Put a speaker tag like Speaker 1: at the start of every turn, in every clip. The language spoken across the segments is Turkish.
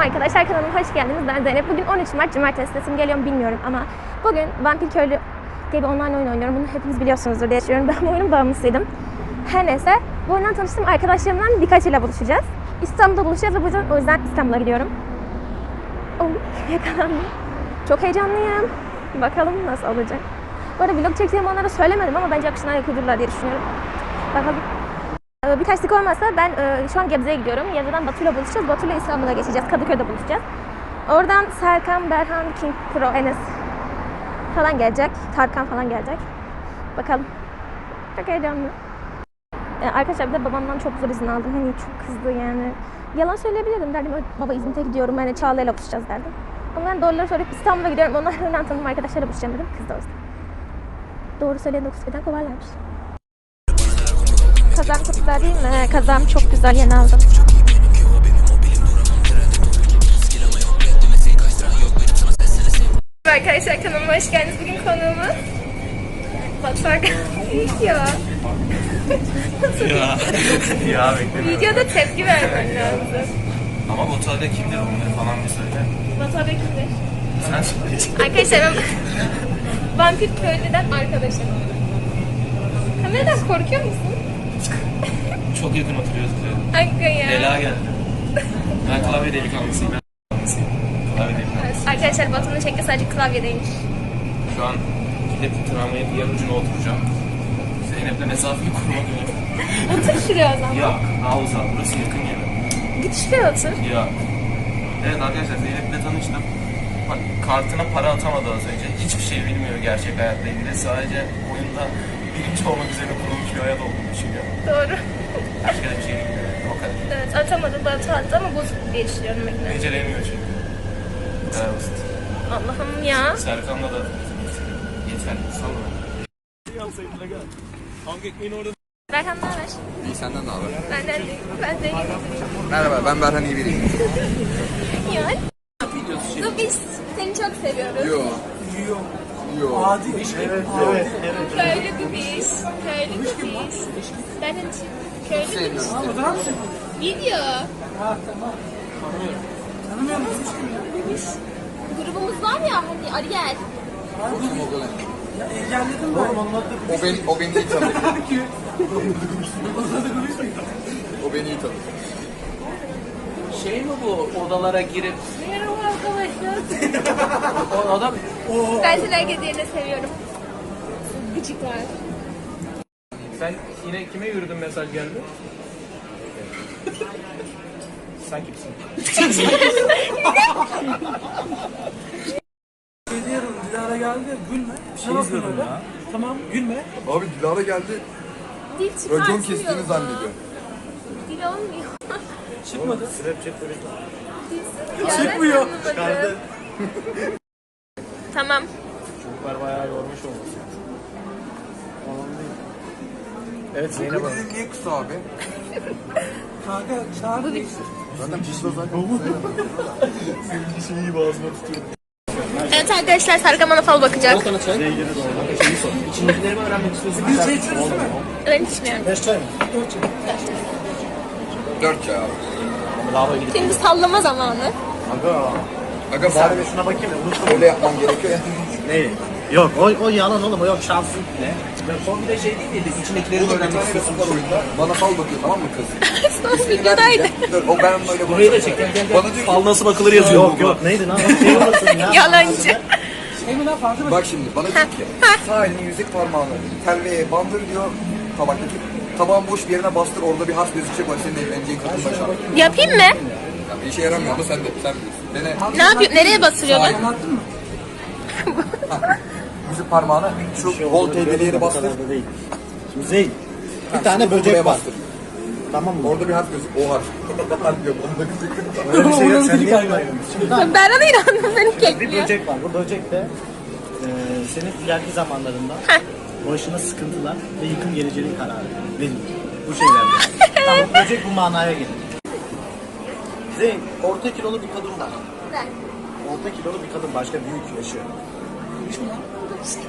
Speaker 1: arkadaşlar kanalıma hoş geldiniz. Ben Zeynep. Bugün 13 Mart Cumartesi sesim geliyor mu bilmiyorum ama bugün Vampir Köylü diye bir online oyun oynuyorum. Bunu hepiniz biliyorsunuzdur diye düşünüyorum. Ben bu oyunun bağımlısıydım. Her neyse bu oyundan tanıştığım arkadaşlarımdan birkaçıyla buluşacağız. İstanbul'da buluşacağız ve bu yüzden, o yüzden İstanbul'a gidiyorum. Oh, yakalandım. Çok heyecanlıyım. Bakalım nasıl olacak. Bu arada vlog çekeceğim onlara söylemedim ama bence akışından yakıyordurlar diye düşünüyorum. Bakalım. Ee, Bir terslik olmazsa ben e, şu an Gebze'ye gidiyorum. Gebze'den Batu'yla buluşacağız. Batu'yla İstanbul'a geçeceğiz. Kadıköy'de buluşacağız. Oradan Serkan, Berhan, King Pro, Enes falan gelecek. Tarkan falan gelecek. Bakalım. Çok heyecanlı. Ee, arkadaşlar bir de babamdan çok zor izin aldım. Hani çok kızdı yani. Yalan söyleyebilirdim derdim. "Ö, Baba İzmit'e gidiyorum. Hani Çağla'yla buluşacağız derdim. Onların doğruları söyleyip İstanbul'a gidiyorum. Onlarla tanıdığım arkadaşlarla buluşacağım dedim. Kızdı o yüzden. Doğru söyleyen dokuz birden kovarlarmış. Kazam çok güzel değil mi? Kazam çok güzel yeni aldım. Arkadaşlar kanalıma hoş geldiniz. Bugün konuğumuz Batuhan video.
Speaker 2: Ya. ya bekle.
Speaker 1: Videoda tepki vermen lazım.
Speaker 2: Ama bu tabi kimdir onları falan bir söyle.
Speaker 1: Batuhan kimdir?
Speaker 2: Sen söyle.
Speaker 1: Arkadaşlar ben vampir köylüden arkadaşım. Kameradan korkuyor musun?
Speaker 2: Çok yakın oturuyoruz bize.
Speaker 1: Hakikaten ya.
Speaker 2: Bela geldi. Ben klavye delikanlısıyım. Ben delikanlısıyım. Klavye delikanlısı.
Speaker 1: Arkadaşlar Batuhan'ın şekli sadece klavyedeymiş.
Speaker 2: Şu an gidip tramvayın diğer ucuna oturacağım. Zeynep'le mesafeyi korumak üzere.
Speaker 1: Otur şuraya o zaman.
Speaker 2: Yok. Daha uzak. Burası yakın yere.
Speaker 1: Git şuraya otur.
Speaker 2: Ya. Evet arkadaşlar Zeynep'le tanıştım. Pa- Kartına para atamadı az önce. Hiçbir şey bilmiyor gerçek hayatla ilgili. Sadece oyunda birinci olmak üzere bir hayat olduğunu düşünüyor.
Speaker 1: Doğru.
Speaker 2: Başka da bir şey bilmiyor. O kadar.
Speaker 1: Evet atamadı Batu attı ama bozuk diye düşünüyorum ben. de.
Speaker 2: Beceremiyor çünkü. Bu kadar basit.
Speaker 1: Allah'ım ya.
Speaker 2: Serkan'la da yeter. Salla.
Speaker 1: Berhan ne haber?
Speaker 3: İyi senden ne haber?
Speaker 1: Benden değil. Ben Zeynep.
Speaker 3: Merhaba ben Berhan iyi biriyim.
Speaker 1: Ya. Dur biz seni çok seviyoruz.
Speaker 3: Yo. Yo.
Speaker 1: Köylü bebiş. Köylü bebiş. Berhan için. Köylü bebiş.
Speaker 3: Sevmiyorum.
Speaker 1: Video. Bebiş. Grubumuz var ya hani Ariel.
Speaker 3: O beni, o beni iyi tanır. o beni iyi tanır.
Speaker 4: Şey mi bu odalara girip
Speaker 1: Merhaba arkadaşlar.
Speaker 4: o adam
Speaker 1: Ben seni herkes yerine seviyorum. Gıcıklar.
Speaker 4: sen yine kime yürüdün mesaj geldi? Sen kimsin?
Speaker 5: Şey diyorum Dilara geldi gülme. Bir şey yapıyorum ya. Tamam gülme.
Speaker 3: Abi Dilara geldi.
Speaker 1: Dil çıkartmıyor.
Speaker 3: Racon kestiğini zannediyor.
Speaker 1: Dil olmuyor.
Speaker 5: Çıkmadı.
Speaker 1: Çıkmıyor. Çıkardı. Tamam.
Speaker 4: Çocuklar bayağı yormuş olmuş. Evet Zeynep Hanım.
Speaker 3: dizi niye kısa abi?
Speaker 5: Kanka çağır değiştir.
Speaker 3: Zaten kısa zaten kısa
Speaker 1: Evet arkadaşlar Serkan bana fal bakacak.
Speaker 4: İçindekileri mi öğrenmek istiyorsun?
Speaker 5: Bir şey içiyorsun değil mi?
Speaker 1: Ben içmiyorum.
Speaker 4: Beş çay mı?
Speaker 3: Dört ya abi.
Speaker 4: Lava gidip.
Speaker 1: Şimdi sallama zamanı.
Speaker 4: Aga.
Speaker 3: Aga
Speaker 4: Bari şuna bakayım. Unuttum.
Speaker 3: öyle yapman gerekiyor.
Speaker 4: Ne? Yok o, o yalan oğlum o yok şansın. Ne? Ya son bir de şey değil miydi? İçindekileri mi
Speaker 3: Oğlum bir
Speaker 4: öğrenmek
Speaker 3: tane
Speaker 4: istiyorsun?
Speaker 3: resim var oyunda. Bana fal bakıyor tamam mı kız?
Speaker 1: Son videodaydı.
Speaker 3: Dur o ben böyle
Speaker 4: Burayı da çek gel gel gel.
Speaker 3: Bana diyor ki,
Speaker 4: Fal nasıl bakılır yazıyor. Yok yok neydi lan? O şey olmasın ya.
Speaker 1: Yalancı.
Speaker 5: Şey mi lan fazla mı?
Speaker 3: Bak şimdi bana diyor ki sağ elini yüzük parmağını telveye bandır diyor tabaktaki tabağın boş bir yerine bastır orada bir harf gözükecek o senin evleneceğin kadın başa.
Speaker 1: Yapayım mı?
Speaker 3: Yani işe yaramıyor ama sen de sen bilirsin. Dene
Speaker 1: Ne yapıyor? Nereye basıyorlar?
Speaker 5: Anlattın mı?
Speaker 3: yüzük parmağını şu bol teybeli yere bastır.
Speaker 6: değil. Şimdi Zeyn, bir tane böcek var. Tamam mı?
Speaker 3: Orada bir harf gözük. O harf. harf yok. Onda gözüküyor.
Speaker 6: Öyle bir şey yok. Sen
Speaker 5: Onu
Speaker 6: niye
Speaker 5: bir
Speaker 6: anlamıyorsun?
Speaker 1: Ben ona inandım. Benim
Speaker 6: bir
Speaker 1: kekliyor.
Speaker 6: böcek var. Bu böcek de e, senin ileriki zamanlarında başına sıkıntılar ve yıkım geleceğinin kararı verir. Bu şeylerde. tamam, böcek bu manaya gelir. Zeyn, orta kilolu bir kadın var. Orta kilolu bir kadın başka büyük yaşıyor.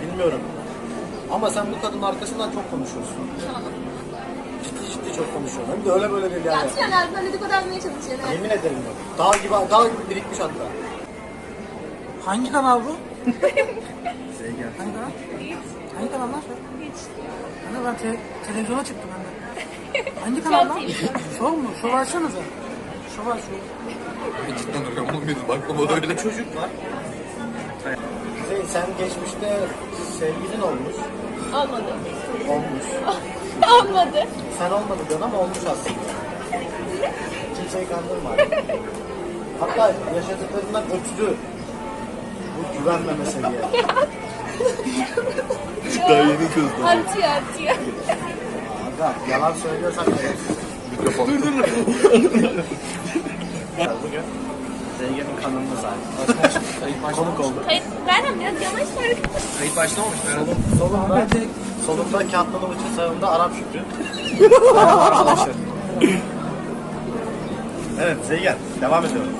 Speaker 6: Bilmiyorum. Ama sen bu kadının arkasından çok konuşuyorsun. Ciddi ciddi çok konuşuyor. Hem de öyle böyle değil yani.
Speaker 1: Sen ağzından dedikodu almaya çalışıyorsun.
Speaker 6: Yemin ederim yok. Dağ gibi, dağ gibi birikmiş hatta.
Speaker 5: Hangi kanal bu? Hangi kanal? Hangi kanal lan? Hiç. Hani ben te- televizyona çıktım ben de. Hangi kanal lan? Şov mu? Şov açsanıza. Şov aç şov.
Speaker 3: Cidden öyle olmuyordu. Bakma öyle.
Speaker 6: Çocuk var. Şey, sen geçmişte sevgilin olmuş.
Speaker 1: Olmadı.
Speaker 6: Olmuş.
Speaker 1: Olmadı.
Speaker 6: Sen olmadı diyorsun ama olmuş aslında. Kimseyi kandırma. Hatta yaşadıklarından ötürü bu güvenme meseleye.
Speaker 1: Artıyor artıyor.
Speaker 6: Aga yalan söylüyorsan evet.
Speaker 3: Mikrofon.
Speaker 6: Bugün Zengin'in kanalına sahip. Konuk olduk.
Speaker 1: Hayır, Berhan biraz yavaş ver.
Speaker 2: Kayıt başlamamış Berat.
Speaker 6: Solunda, solunda kağıtlı Nurçin sağında Arap Şükrü. Arkadaşlar. evet Zeygen devam ediyorum.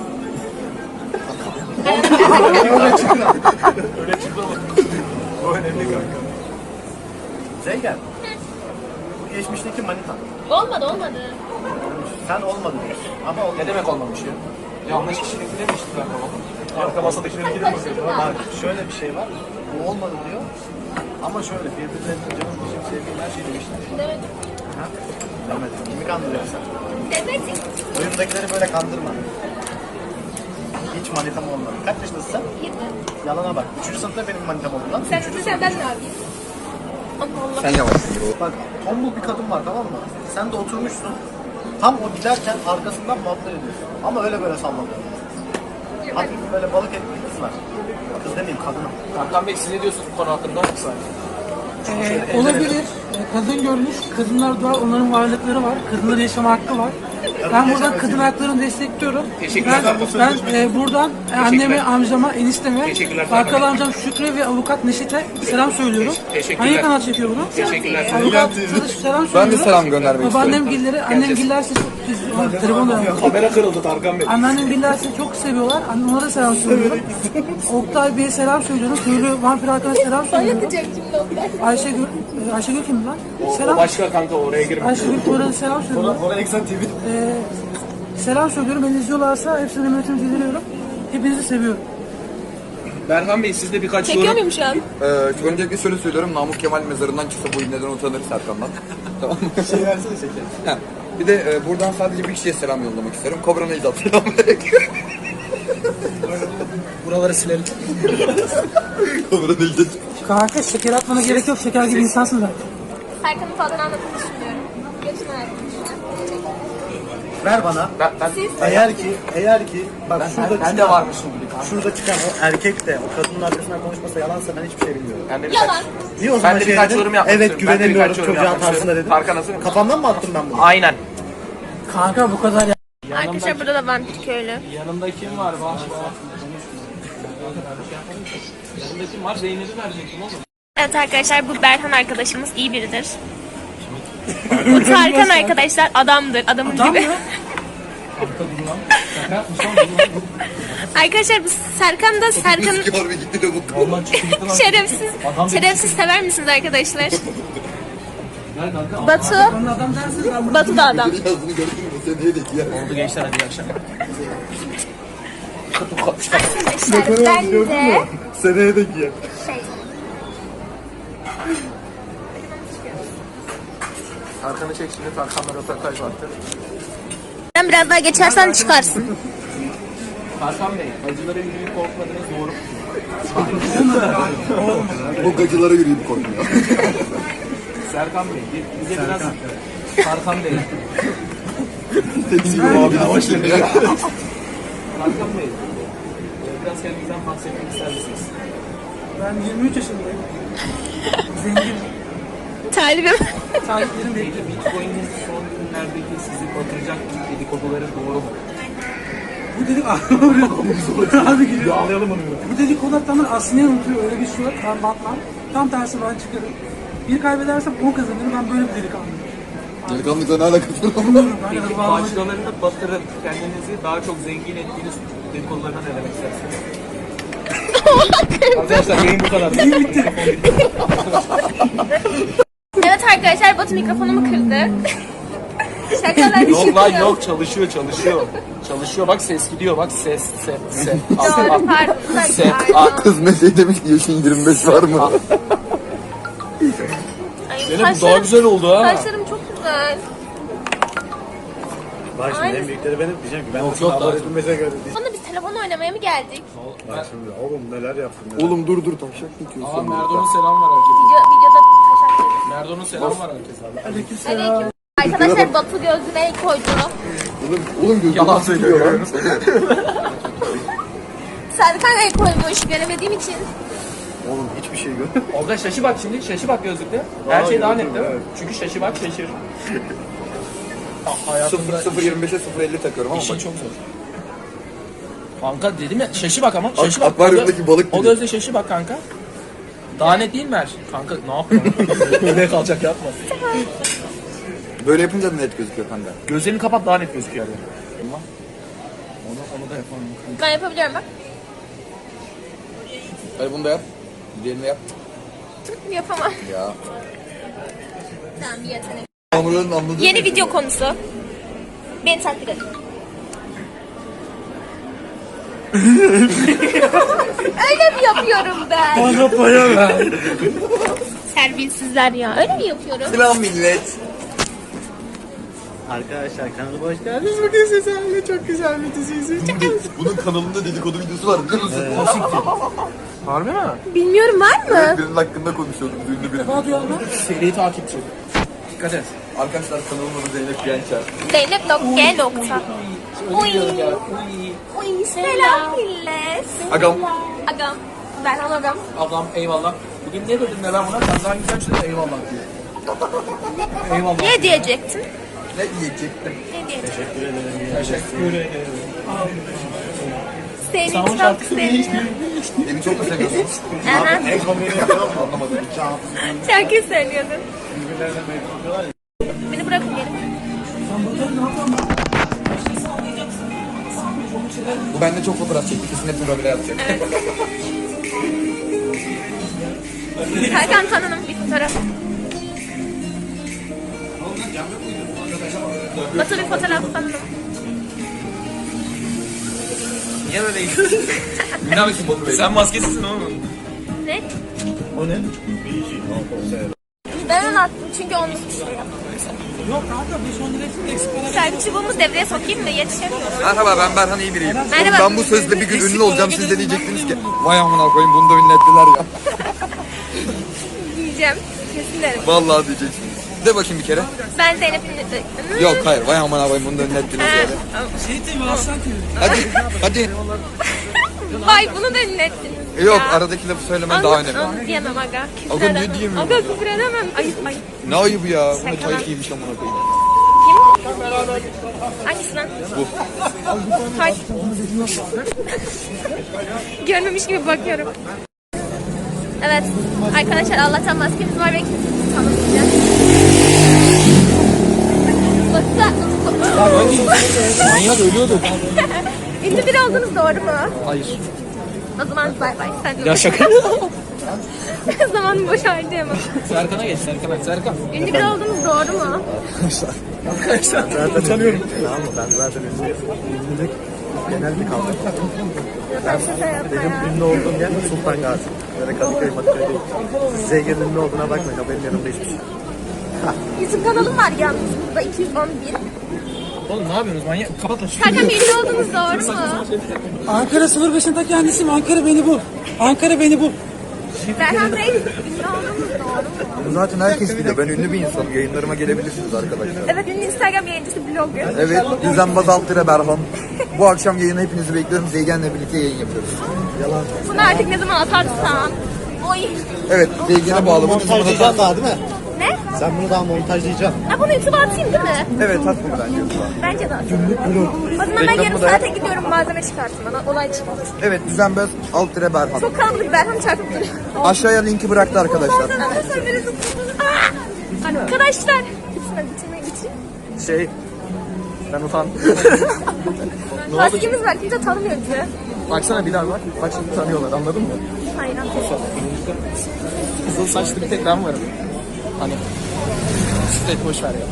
Speaker 6: Öyle çıktı ama. Bu önemli kanka. Zeygen. Bu geçmişteki manita.
Speaker 1: Olmadı olmadı.
Speaker 6: Sen olmadı diyorsun. Ama olmadı.
Speaker 2: Ne demek olmamış ya? Yanlış kişilik demiştik ben babam. Arka masadakileri gidelim mi?
Speaker 6: Bak şöyle bir şey var. Bu olmadı diyor. Ama şöyle birbirlerinin canım bizim sevdiğim her şey demişler.
Speaker 1: Demedim.
Speaker 6: Ha? Demedim. Kimi kandırıyorsun sen?
Speaker 1: Demedim.
Speaker 6: Oyundakileri böyle kandırma. Hiç manitam olmadı. Kaç yaşındasın sen?
Speaker 1: Yedi.
Speaker 6: Yalana bak. Üçüncü sınıfta benim manitam oldu lan.
Speaker 1: Sen
Speaker 6: Üçüncü
Speaker 1: sen ben ne yapayım? Allah Allah.
Speaker 3: Sen yavaş yürü.
Speaker 6: Bak tombul bir kadın var tamam mı? Sen de oturmuşsun. Tam o giderken arkasından muhabbet ediyorsun. Ama öyle böyle sallamıyor. Hafif böyle balık etli kız var. Kız demeyeyim kadın.
Speaker 2: Hakan Bey siz ne diyorsunuz bu konu hakkında?
Speaker 5: Ee, olabilir. Ee, kadın görmüş, kadınlar var, onların varlıkları var. Kadınların yaşama hakkı var. Ben buradan kadın haklarını destekliyorum.
Speaker 2: Teşekkürler.
Speaker 5: Ben, ben e, buradan anneme, amcama, enişteme. Barkalı amcam Şükrü ve avukat Neşet'e selam söylüyorum.
Speaker 2: Teşekkürler.
Speaker 5: Hangi kanal çekiyor bunu?
Speaker 2: Teşekkürler.
Speaker 5: Avukat selam söylüyorum.
Speaker 3: Ben de selam göndermek
Speaker 5: Babaannem gilleri, annem giller sizi, siz, telefon da
Speaker 6: Kamera kırıldı Tarkan Bey.
Speaker 5: Anneannem giller sizi çok seviyorlar. Annem ona da selam söylüyorum. Oktay Bey'e selam söylüyorum. Köylü vampir arkadaşa selam söylüyorum.
Speaker 1: Yapacak şimdi Oktay.
Speaker 5: Ayşegül, e, Ayşegül kim lan? Selam.
Speaker 2: Başka kanka oraya girme.
Speaker 5: Ayşegül Tuğra'ya selam söylüyorum.
Speaker 6: Bora Eksen TV.
Speaker 5: Ee, selam söylüyorum. Beni izliyorlarsa hepsine hürmetimi bildiriyorum. Hepinizi seviyorum.
Speaker 2: Berhan Bey siz de birkaç
Speaker 1: Çekiyor
Speaker 2: yorum.
Speaker 1: muyum şu an?
Speaker 3: Ee, öncelikle şöyle söylüyorum. Namık Kemal mezarından çıksa bu neden utanır Serkan'dan. tamam mı?
Speaker 6: Şey versene şeker.
Speaker 3: Ha, Bir de e, buradan sadece bir kişiye selam yollamak isterim. Kobra Necdet selam
Speaker 6: Buraları silelim.
Speaker 3: Kobra Necdet.
Speaker 5: Kanka şeker atmana gerek yok. Şeker gibi insansın zaten.
Speaker 1: Serkan'ın falan anlattığını düşünüyorum. Geçin hayatım.
Speaker 6: Ver bana.
Speaker 2: Ben, ben,
Speaker 6: Eğer ki, eğer ki, bak şurada
Speaker 2: ben, ben
Speaker 6: çıkan,
Speaker 2: de varmışım gibi kanka.
Speaker 6: şurada çıkan o erkek de o kadının arkasından konuşmasa yalansa ben hiçbir şey bilmiyorum.
Speaker 2: Ben de birkaç,
Speaker 1: Yalan.
Speaker 6: Niye o zaman
Speaker 2: Ben de
Speaker 6: şey
Speaker 2: birkaç
Speaker 6: dedin?
Speaker 2: yorum yapmak
Speaker 6: Evet
Speaker 2: istiyorum. Ben de
Speaker 6: güvenemiyorum
Speaker 2: birkaç yorum
Speaker 6: çocuğun
Speaker 2: yapmak
Speaker 6: tarzında
Speaker 2: istiyorum.
Speaker 6: dedim.
Speaker 2: Tarkan hazır mısın?
Speaker 6: Kafamdan mı attım ben bunu?
Speaker 2: Aynen.
Speaker 5: Kanka bu kadar ya.
Speaker 1: Arkadaşlar burada da vampir köylü.
Speaker 2: Yanımda kim var? Bak Yanımda kim var? Zeynep'i verecektim oğlum.
Speaker 1: Evet arkadaşlar bu Berhan arkadaşımız iyi biridir. bu Tarkan arkadaşlar adamdır. Adamın
Speaker 5: Adam
Speaker 1: gibi.
Speaker 5: mı?
Speaker 1: Arkadaşlar bu Serkan da Serkan'ın
Speaker 3: Rüzgar ve gitti de bu.
Speaker 1: şerefsiz. Şerefsiz sever misiniz arkadaşlar?
Speaker 5: Bunu.
Speaker 1: Batu da adam.
Speaker 3: Yazdığını gördün mü? Seneye de ya.
Speaker 2: Oldu gençler hadi iyi akşamlar.
Speaker 1: Arkadaşlar ben de
Speaker 6: Seneye de giyer.
Speaker 1: şey
Speaker 2: Tarkan'ı çek şimdi. Tarkan'la röportaj vardı.
Speaker 1: sen biraz daha geçersen çıkarsın.
Speaker 2: Tarkan Bey, acılara yürüyüp korkmadınız doğru?
Speaker 3: O gacılara yürüyüp korkmuyor.
Speaker 2: Serkan Bey, bir- bize biraz... Tarkan Bey.
Speaker 3: Tepsi abi yavaş ya.
Speaker 2: Tarkan Bey, e, biraz kendinizden bahsetmek ister misiniz?
Speaker 5: Ben 23 yaşındayım. Zengin.
Speaker 1: Talibim.
Speaker 5: Taliplerim bekliyor.
Speaker 2: Bitcoin'in son günlerdeki sizi batıracak dedikoduları doğru mu?
Speaker 5: Bu dedik Abi geliyor.
Speaker 6: Anlayalım onu.
Speaker 5: Bu dedikodular tamamen aslını unutuyor. Öyle bir şey yok. Ben batmam. Tam tersi ben çıkarım. Bir kaybedersem 10 kazanırım. Ben böyle bir delikanlıyım.
Speaker 3: Delikanlıyla ne alakası var?
Speaker 5: Bilmiyorum. Ben
Speaker 2: Peki başkalarını batırıp kendinizi daha çok zengin ettiğiniz dedikodularına ne demek istersiniz? Arkadaşlar yayın bu kadar.
Speaker 1: Evet arkadaşlar Batu mikrofonumu kırdı. Şakalar
Speaker 2: Yok lan yok çalışıyor çalışıyor. Çalışıyor bak ses gidiyor bak ses ses ses.
Speaker 1: Doğru pardon.
Speaker 2: Ses.
Speaker 1: pardon.
Speaker 3: Kız demiş ki yaşın 25 var mı?
Speaker 2: Zeynep bu daha
Speaker 1: saçlarım-
Speaker 2: güzel oldu ha.
Speaker 1: Saçlarım çok güzel.
Speaker 6: Bak şimdi
Speaker 1: Aynen.
Speaker 6: en büyükleri benim diyeceğim ki ben
Speaker 2: Yok, yok,
Speaker 6: sana
Speaker 2: daha-
Speaker 6: algoritmimize göre diyeceğim.
Speaker 1: Sonra biz telefon oynamaya mı geldik?
Speaker 6: Bak şimdi oğlum neler yaptın neler.
Speaker 3: Oğlum dur dur taşak mı
Speaker 2: Aa
Speaker 3: diyorsun?
Speaker 2: Merdo'nun selam var herkese.
Speaker 1: Video, videoda taşak yedim.
Speaker 2: Merdo'nun selam var herkese.
Speaker 1: Aleyküm. Arkadaşlar Batu gözlüğüne el koydu.
Speaker 3: Oğlum, oğlum gözüm
Speaker 2: Yalan söylüyor. lan.
Speaker 1: Serkan el koymuş göremediğim için.
Speaker 6: Oğlum hiçbir şey gör.
Speaker 2: Olga şaşı bak şimdi şaşı bak gözlükte. Her şey daha net değil mi?
Speaker 6: evet.
Speaker 2: Çünkü şaşı bak şaşır. Hayatımda
Speaker 3: 0.25'e 0.50 takıyorum ama
Speaker 2: işin
Speaker 3: bak.
Speaker 2: çok zor. Kanka dedim ya şaşı bak ama şaşı bak.
Speaker 3: akvaryumdaki
Speaker 2: O
Speaker 3: balık
Speaker 2: O
Speaker 3: gibi.
Speaker 2: gözle şaşı bak kanka. Daha net değil mi her şey? Kanka ne yapıyorsun? ne kalacak yapma.
Speaker 3: Böyle yapınca da net gözüküyor kanka.
Speaker 2: Gözlerini kapat daha net gözüküyor yani. Tamam. Onu, onu da yapalım.
Speaker 1: Ben yapabiliyorum bak.
Speaker 3: Hadi bunu da yap. De yap.
Speaker 1: Yapamam.
Speaker 3: Ya.
Speaker 1: Tamam bir yetenek.
Speaker 3: Hamurların anladığı
Speaker 1: Yeni video konusu. Beni takdir edin. Öyle mi yapıyorum ben?
Speaker 6: Bana paya ver.
Speaker 1: Terbiyesizler ya. Öyle mi yapıyorum?
Speaker 3: Selam millet.
Speaker 6: Arkadaşlar kanalıma hoş geldiniz. Bugün sizlerle çok güzel bir dizi izleyeceğiz.
Speaker 3: Bunun kanalında dedikodu videosu var biliyor musun?
Speaker 2: Harbi mi?
Speaker 1: Bilmiyorum var mı?
Speaker 3: Birinin hakkında konuşuyorduk ünlü birinin.
Speaker 2: Seri takipçi. Dikkat et.
Speaker 3: Arkadaşlar kanalımın Zeynep Gençer.
Speaker 1: Zeynep nokta nokta. Uy. Uy selam millet.
Speaker 3: Agam.
Speaker 1: Agam. Ben agam.
Speaker 2: Ablam eyvallah. Bugün ne dedim de ben buna kazan güzel şey eyvallah diyor. eyvallah.
Speaker 1: Ne diyecektin?
Speaker 3: Ne diyecektim?
Speaker 1: Ne diyecektin?
Speaker 2: Teşekkür ederim.
Speaker 1: Seni
Speaker 2: Sağ ol,
Speaker 1: çok
Speaker 2: şarkı
Speaker 1: seviyorum.
Speaker 3: Beni çok mu seviyorsunuz?
Speaker 1: Aha.
Speaker 3: Anlamadım.
Speaker 1: Şarkı söylüyordun. Beni bırakın gelin.
Speaker 3: Bu bende çok fotoğraf çekti. Kesin hepsini böyle yapacak.
Speaker 1: Serkan Tanrı'nın bir fotoğraf. Batu bir fotoğraf Tanrı'nın.
Speaker 2: Niye böyle Ne yapıyorsun Batu Bey? Sen maskesizsin oğlum.
Speaker 1: Ne?
Speaker 6: O ne? Biji.
Speaker 1: Ben onu attım çünkü onu tutmuştum.
Speaker 5: Yok kanka 5-10 lira eksik para.
Speaker 1: Sen çubuğumu devreye sokayım da yetişemiyorum.
Speaker 3: Merhaba ben Berhan iyi biriyim.
Speaker 1: Merhaba.
Speaker 3: Ben bu sözle bir gün ünlü olacağım. Siz de diyecektiniz ki vay amına koyayım bunu da ünlü ettiler ya.
Speaker 1: Diyeceğim. Kesin derim.
Speaker 3: Vallahi diyeceksiniz. De bakayım bir kere.
Speaker 1: Ben Zeynep'in...
Speaker 3: Yok hayır vay amına koyayım bunu da ettiniz
Speaker 1: Ha,
Speaker 3: yani.
Speaker 5: Şey Aslan TV.
Speaker 3: Hadi hadi.
Speaker 1: Vay bunu da.
Speaker 3: Yok
Speaker 1: ya.
Speaker 3: aradaki lafı söylemen daha önemli.
Speaker 1: onu diyemem aga. Küfür
Speaker 3: Aga, ne
Speaker 1: edemem.
Speaker 3: diyemiyorum?
Speaker 1: Aga küfür edemem. Ayıp ayıp.
Speaker 3: Ne ayıbı ya. Bu ne
Speaker 1: Şaka.
Speaker 3: tayt giymiş amına koyayım.
Speaker 1: Kim? Hangisi lan?
Speaker 3: Bu.
Speaker 1: Hay. Görmemiş gibi bakıyorum. Evet. Arkadaşlar Allah'tan maskemiz var ve kimse tanımayacak. Baksa...
Speaker 2: Manyak ölüyordu.
Speaker 1: Ünlü biri oldunuz doğru mu?
Speaker 2: Hayır.
Speaker 1: O zaman bay bay. Sen de
Speaker 2: Ya şaka.
Speaker 1: Zamanımı boş harcayamam.
Speaker 2: Serkan'a geç Serkan'a. Serkan.
Speaker 1: Ünlü biri oldunuz doğru mu?
Speaker 2: Arkadaşlar.
Speaker 6: Zaten tanıyorum. Tamam mı? Ben zaten ünlü. Ünlülük genel bir kavram.
Speaker 1: Ben şaka yapma
Speaker 6: Benim
Speaker 1: ya.
Speaker 6: ünlü olduğum yer Sultan Gazi. Böyle Kadıköy, Madıköy değil. Siz Zeygir'in ünlü olduğuna bakmayın. O benim yanımda hiçbir şey.
Speaker 1: YouTube kanalım var yalnız burada 211.
Speaker 2: Oğlum ne yapıyorsunuz manyak? Kapat lan şu.
Speaker 1: Bir ünlü oldunuz doğru mu?
Speaker 5: Ankara 05'inde kendisiyim. Ankara beni bul. Ankara beni bul.
Speaker 1: Berhan Bey ünlü oldunuz doğru mu?
Speaker 3: Zaten herkes biliyor. Ben ünlü bir insanım. Yayınlarıma gelebilirsiniz arkadaşlar.
Speaker 1: Evet ünlü Instagram yayıncısı blogger.
Speaker 3: Evet, düzenbaz alt lira Berhan. Bu akşam yayına hepinizi bekliyorum. Zeygen'le birlikte yayın yapıyoruz.
Speaker 1: Bunu artık ne zaman atarsam. Oy.
Speaker 3: Evet, Zeygen'e bağlı.
Speaker 6: Montajlayacaksın daha değil mi? Sen bunu daha montajlayacaksın.
Speaker 1: Ha bunu YouTube'a atayım değil mi?
Speaker 3: Evet, at bunu bence.
Speaker 1: Bence de atayım. O zaman ben
Speaker 3: Reklamı
Speaker 1: yarım
Speaker 3: da-
Speaker 1: saate gidiyorum malzeme çıkartın bana. Olay çıkart.
Speaker 3: Evet, düzenbaz alt lira Berhan.
Speaker 1: Çok kalabalık Berhan çarpıp duruyor.
Speaker 3: Aşağıya linki bıraktı arkadaşlar.
Speaker 1: Aa! Arkadaşlar. Bitirme bitirme bitir.
Speaker 2: Şey. Ben utan.
Speaker 1: Maskemiz var kimse tanımıyor bizi.
Speaker 2: Baksana Bilal bak. Bak şimdi tanıyorlar anladın mı?
Speaker 1: Hayır
Speaker 2: Kızıl saçlı bir tek ben varım. Hani. Süt boş ver ya.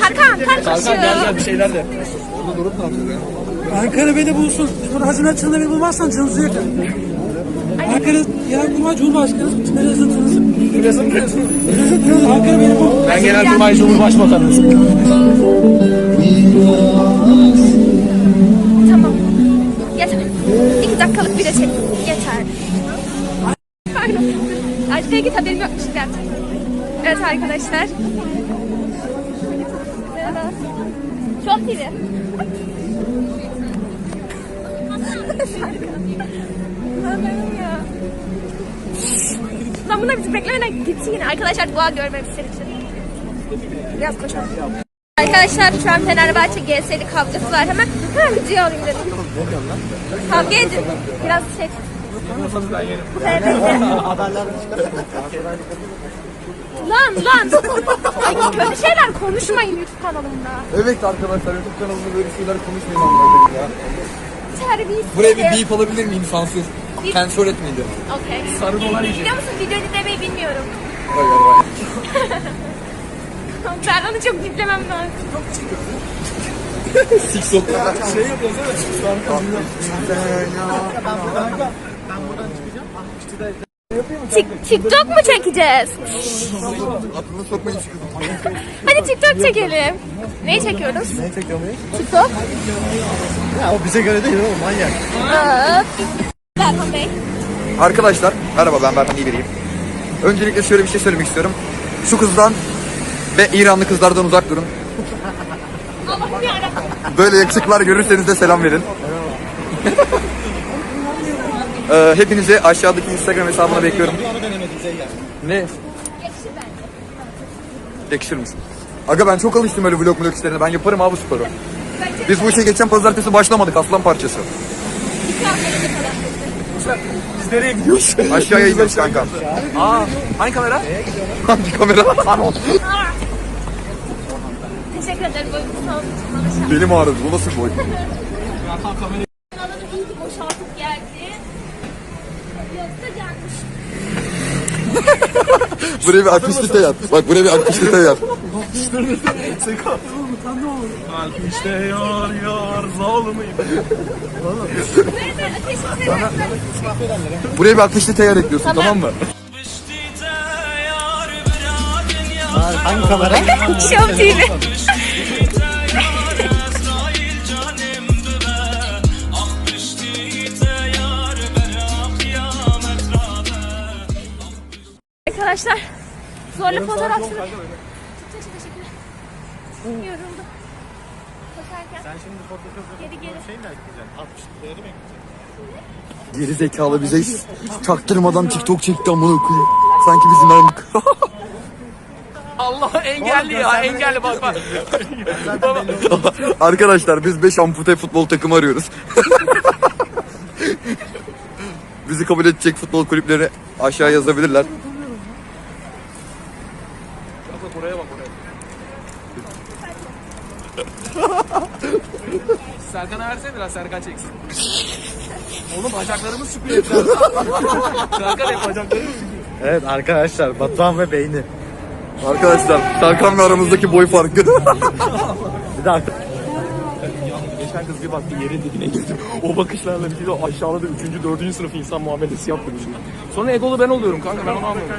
Speaker 1: Tarkan, Tarkan
Speaker 2: bir şeyler de.
Speaker 5: Ankara beni bulsun. Bunu hazine açığında beni bulmazsan canınızı yakar. Ankara Genelkurmay Cumhurbaşkanı Meclisi'nin
Speaker 2: Biliyorsun biliyorsun.
Speaker 5: Ankara beni bul.
Speaker 2: Ben Genelkurmay Cumhurbaşkanıyım.
Speaker 1: Tamam. Yeter. İki dakikalık bir de çek. Arkaya git haberim yokmuş gerçekten. Evet arkadaşlar. Çok TV. Haberim ya. Lan bunlar bizi beklemeden gitti yine. Arkadaşlar dua görmemişler için. Biraz koşalım. Arkadaşlar şu an Fenerbahçe GS'li kavgası var. Hemen hemen video alayım dedim. Kavga edin. Biraz şey. Lan lan. Ay, kötü şeyler konuşmayın YouTube kanalımda.
Speaker 3: Evet arkadaşlar YouTube kanalında böyle şeyler konuşmayın anladım ya.
Speaker 1: Terbiyesiz.
Speaker 3: Buraya bir beep alabilir miyim sansür?
Speaker 1: Beep.
Speaker 3: Sensör etmeyin dedim.
Speaker 1: Okey.
Speaker 2: Sarı dolar yiyecek.
Speaker 1: Biliyor musun video dinlemeyi bilmiyorum.
Speaker 3: Hayır hayır.
Speaker 1: Onu çok biplemem lazım.
Speaker 3: TikTok.
Speaker 2: Şey yapıyoruz değil
Speaker 1: Tik- TikTok mu çekeceğiz?
Speaker 3: Aklına sokmayın çıkın.
Speaker 1: Hadi TikTok çekelim. Neyi çekiyoruz?
Speaker 6: Ne çekiyor muyuz?
Speaker 1: TikTok.
Speaker 6: Ya o bize göre değil oğlum manyak.
Speaker 1: Aa. Berhan Bey.
Speaker 3: Arkadaşlar merhaba ben Berhan İberiyim. Öncelikle şöyle bir şey söylemek istiyorum. Şu kızdan ve İranlı kızlardan uzak durun.
Speaker 1: Allah'ım yarabbim.
Speaker 3: Böyle yakışıklar görürseniz de selam verin. Ee, hepinizi aşağıdaki Instagram hesabına bekliyorum. Ne?
Speaker 1: Yakışır
Speaker 3: mısın? Aga ben çok alıştım öyle vlog vlog işlerine. Ben yaparım abi sporu. Biz bu işe geçen pazartesi başlamadık aslan parçası.
Speaker 2: Biz nereye gidiyoruz?
Speaker 3: Aşağıya gidiyoruz kanka.
Speaker 2: Aa, hangi kamera?
Speaker 3: Hangi kamera?
Speaker 1: Teşekkür ederim.
Speaker 3: Benim ağrıdı. Bu nasıl boy?
Speaker 1: Alanı iyi ki boşaltıp geldi. Yoksa gelmiş.
Speaker 3: Buraya bir akışlite yat. Bak buraya bir akışlite yat.
Speaker 2: Kalp işte yar yar zalımıyım.
Speaker 3: Buraya bir akışlite yer ekliyorsun tamam, mı?
Speaker 6: Hangi kamera?
Speaker 1: Show TV. Arkadaşlar zorlu fotoğraf Çok teşekkürler. Yoruldum. Koşarken
Speaker 6: Sen şimdi Photoshop
Speaker 1: geri geri.
Speaker 6: şey mi ekleyeceksin? 60 değeri mi ekleyeceksin?
Speaker 3: Geri zekalı bize hiç çaktırmadan TikTok çekti amına koyayım. Sanki biz inandık.
Speaker 2: Allah engelli ya engelli bak bak.
Speaker 3: Arkadaşlar biz 5 ampute futbol takımı arıyoruz. Bizi kabul edecek futbol kulüpleri aşağı yazabilirler.
Speaker 2: Bak oraya bak oraya. Versene biraz Serkan çeksin. Oğlum bacaklarımız çıkıyor. Serkan hep bacaklarımız çıkıyor.
Speaker 6: Evet arkadaşlar Batuhan ve Beyni.
Speaker 3: Arkadaşlar Serkan ve aramızdaki boy farkı.
Speaker 6: Bir de arka-
Speaker 2: Geçen kız bir baktı yerin dibine girdi. O bakışlarla bir de aşağıda 3. 4. sınıf insan muamelesi yaptı bizimle. Sonra egolu ben oluyorum kanka ben onu anlıyorum.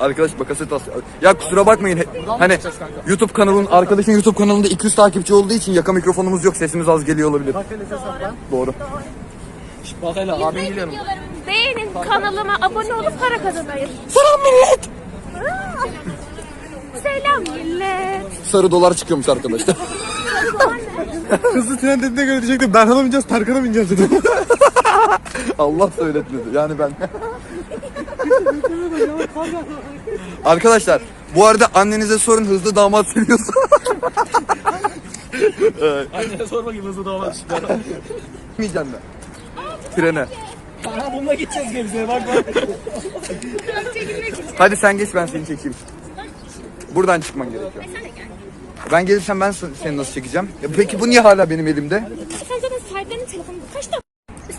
Speaker 3: Arkadaş bakaset as. Ya kusura bakmayın. Hani YouTube kanalın arkadaşın YouTube kanalında 200 takipçi olduğu için yaka mikrofonumuz yok. Sesimiz az geliyor olabilir. Doğru.
Speaker 2: Bak hele abim
Speaker 1: İzleyin videolarımı beğenin, kanalıma abone olup para kazanayım. Selam millet. Selam millet.
Speaker 3: Sarı dolar çıkıyormuş arkadaşlar.
Speaker 6: Hızlı tren dediğine göre diyecektim. Berhan'a bineceğiz, Tarkan'a bineceğiz dedim.
Speaker 3: Allah söyletmedi. Yani ben. Arkadaşlar bu arada annenize sorun hızlı damat seviyorsa.
Speaker 2: Annene sor bakayım hızlı damat çıkar.
Speaker 3: Gitmeyeceğim ben. Trene.
Speaker 2: Aha bununla gideceğiz Gebze'ye bak bak.
Speaker 3: Hadi sen geç ben seni çekeyim. Buradan çıkman gerekiyor. Ben gelirsem ben seni nasıl çekeceğim? Ya peki bu niye hala benim elimde?
Speaker 1: Sen zaten Serdar'ın telefonunda kaçta?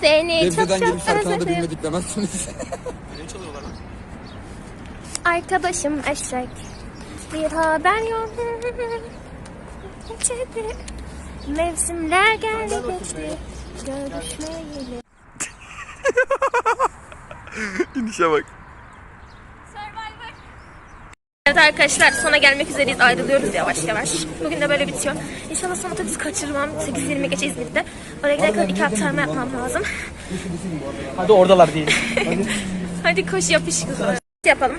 Speaker 1: Seni çok
Speaker 3: Gebze'den gelip
Speaker 1: çok
Speaker 3: Serkan'a da bilmedik demezsiniz.
Speaker 1: Arkadaşım eşek. Bir haber yok. Mevsimler geldi geçti. Görüşmeyeli.
Speaker 3: İnişe bak.
Speaker 1: Evet arkadaşlar sona gelmek üzereyiz ayrılıyoruz yavaş yavaş. Bugün de böyle bitiyor. İnşallah son otobüs kaçırmam. 8.20 geçe İzmir'de. Oraya giderken iki aktarma yapmam lazım.
Speaker 4: Hadi oradalar değil.
Speaker 1: Hadi koş yapış kızım. Yapalım.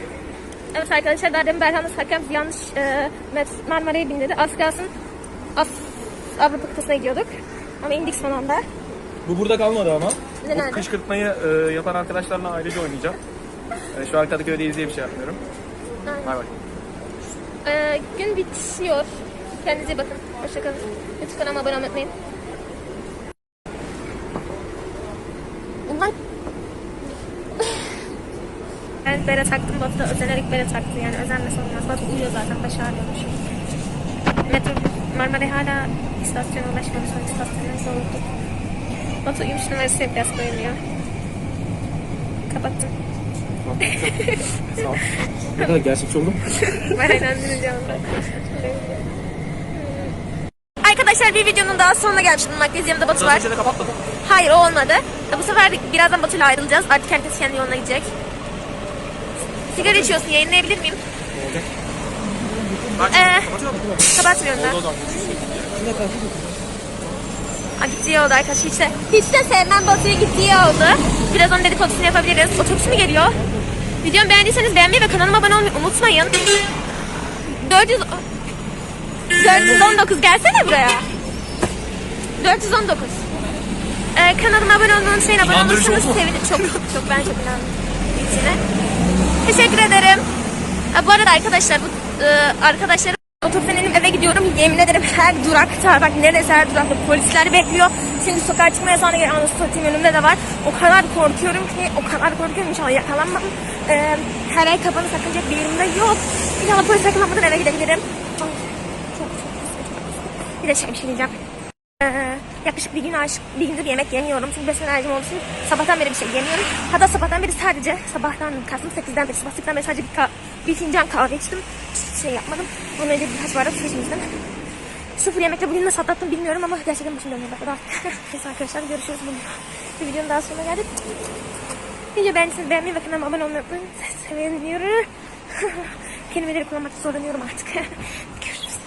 Speaker 1: Evet arkadaşlar daha demin Berhan'la Sakem yanlış e, Marmara'ya bindirdi. Az kalsın As Avrupa kıtasına gidiyorduk. Ama indik son anda.
Speaker 2: Bu burada kalmadı ama.
Speaker 1: Ne nerede?
Speaker 2: Kışkırtmayı e, yapan arkadaşlarla ayrıca oynayacağım. E, şu an Kadıköy'deyiz diye bir şey yapmıyorum. Bay bay.
Speaker 1: E, gün bitiyor. Kendinize iyi bakın. Hoşçakalın. Lütfen ama abone olmayı unutmayın. Ulan Ben bere taktım, Batu da özenerek bere taktı yani özenmese olmaz. Batu uyuyor zaten, başı ağrıyormuş. Metro Marmaray hala istasyona ulaşmamış, son istasyondan soğuduk. Batu uyumuş numarası hep biraz koyuluyor. Kapattım.
Speaker 2: Ne kadar gerçekçi oldum.
Speaker 1: Ben eğlendireceğim. Arkadaşlar bir videonun daha sonuna gelmiş bulunmaktayız. Yanımda Batu var. Hayır o olmadı. Bu sefer birazdan Batu'yla ayrılacağız. Artık herkes kendi yoluna gidecek. Sigara içiyorsun yayınlayabilir miyim? Ee, kapatmıyorum da. Aa, gittiği oldu arkadaşlar. Hiç de, hiç de sevmem Batu'ya gittiği oldu. Birazdan dedikodusunu yapabiliriz. Otobüs mü geliyor? Videomu beğendiyseniz beğenmeyi ve kanalıma abone olmayı unutmayın. 400... 419 gelsene buraya. 419. Ee, kanalıma abone olmayı unutmayın. Abone olursanız sevinirim. Çok çok ben çok inandım. İçine. Teşekkür ederim. Ha, bu arada arkadaşlar bu e, arkadaşlarım otofrenim eve gidiyorum. Yemin ederim her durakta bak neredeyse her durakta polisler bekliyor. Çünkü sokağa çıkma yasağına göre anası satayım önümde de var. O kadar korkuyorum ki o kadar korkuyorum inşallah yakalanmam. Ee, her ay kapanı sakınacak bir yerimde yok. İnşallah polis yakalanmadan eve gidebilirim. Çok çok çok Bir de şey bir şey yaklaşık bir gün aşık bir gündür yemek yemiyorum. Çünkü besin alerjim olduğu için sabahtan beri bir şey yemiyorum. Hatta sabahtan beri sadece sabahtan kastım 8'den beri sabah 8'den beri sadece bir, ka- bir fincan kahve içtim. Hiçbir şey yapmadım. Ondan önce birkaç bardak su içmiştim. Sıfır yemekle bugün nasıl atlattım bilmiyorum ama gerçekten başım dönmeye başladı artık. Neyse arkadaşlar görüşürüz bugün. Bir videonun daha sonuna geldik. Video beğendiyseniz beğenmeyi ve kanalıma abone olmayı unutmayın. Seviniyorum. Kelimeleri kullanmakta zorlanıyorum artık.